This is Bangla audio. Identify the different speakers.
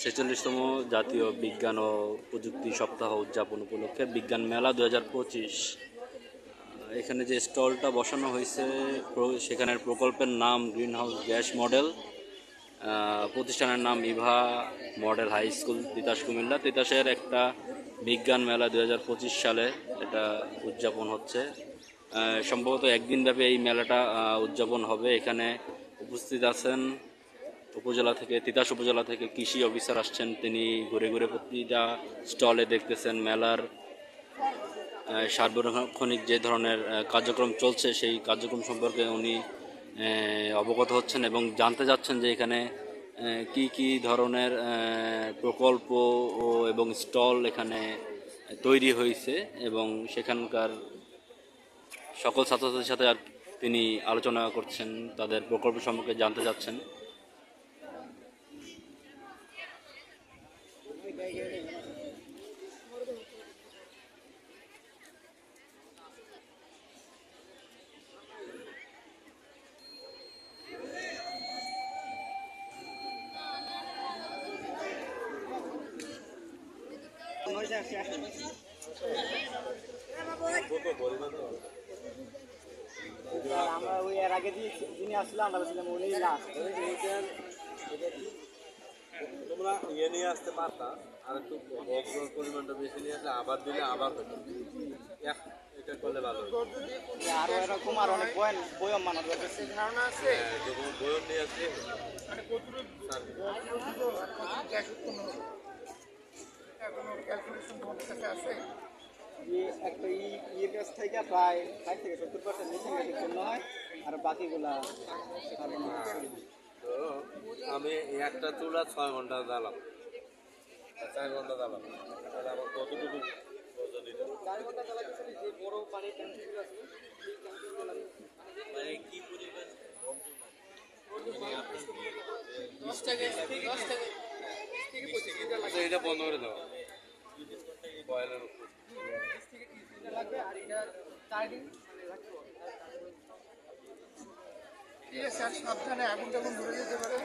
Speaker 1: ছেচল্লিশতম জাতীয় বিজ্ঞান ও প্রযুক্তি সপ্তাহ উদযাপন উপলক্ষে বিজ্ঞান মেলা দু হাজার পঁচিশ। এখানে যে স্টলটা বসানো হয়েছে সেখানের প্রকল্পের নাম গ্রিন হাউস গ্যাস মডেল। প্রতিষ্ঠানের নাম Eva model high school, Titas Comilla. তিতাসের একটা বিজ্ঞান মেলা দু হাজার পঁচিশ সালে এটা উদযাপন হচ্ছে। সম্ভবত একদিন ব্যাপী এই মেলাটা উদযাপন হবে। এখানে উপস্থিত আছেন উপজেলা থেকে, তিতাস উপজেলা থেকে কৃষি অফিসার আসছেন। তিনি ঘুরে ঘুরে প্রতিটা স্টলে দেখতেছেন মেলার সার্বক্ষণিক যে ধরনের কার্যক্রম চলছে, সেই কার্যক্রম সম্পর্কে উনি অবগত হচ্ছেন এবং জানতে যাচ্ছেন যে এখানে কি কি ধরনের প্রকল্প এবং স্টল এখানে তৈরি হয়েছে এবং সেখানকার সকল ছাত্রছাত্রীর সাথে আর তিনি আলোচনা করছেন, তাদের প্রকল্প সম্পর্কে জানতে যাচ্ছেন
Speaker 2: আমরা ওই এর আগে যিনি আসছিলাম আমরা বলছিলাম উনি
Speaker 3: তোমরা ইয়ে নিয়ে আসতে পারতা আর একটু পরিমাণটা বেশি নিয়ে আসলে আবার দিলে আবার হতো এটা করলে ভালো
Speaker 2: আরও এরকম আর অনেক বয়ান বয়ম মানার দরকার।
Speaker 3: হ্যাঁ, যখন বয়ম নিয়ে আসলে
Speaker 2: যে একটা ই ইয়ের কাছ থেকে প্রায় ষাট থেকে সত্তর পার্সেন্ট জন্য হয় আর বাকিগুলা
Speaker 3: তো আমি একটা চুলা ছয় ঘণ্টা জ্বালাম। চার ঘণ্টা জ্বালাম। তাহলে আমার কতটুকু?
Speaker 2: চার ঘণ্টা চালা যে বড় পানির ট্যাঙ্কিগুলো আছে সেই ট্যাঙ্কিগুলো
Speaker 3: মানে কি পরিমাণ আচ্ছা এটা বন্ধ করে দাও।
Speaker 2: হবে।
Speaker 4: ঠিক আছে আর সাবধানে আগুন টাগুন ধরে যেতে পারে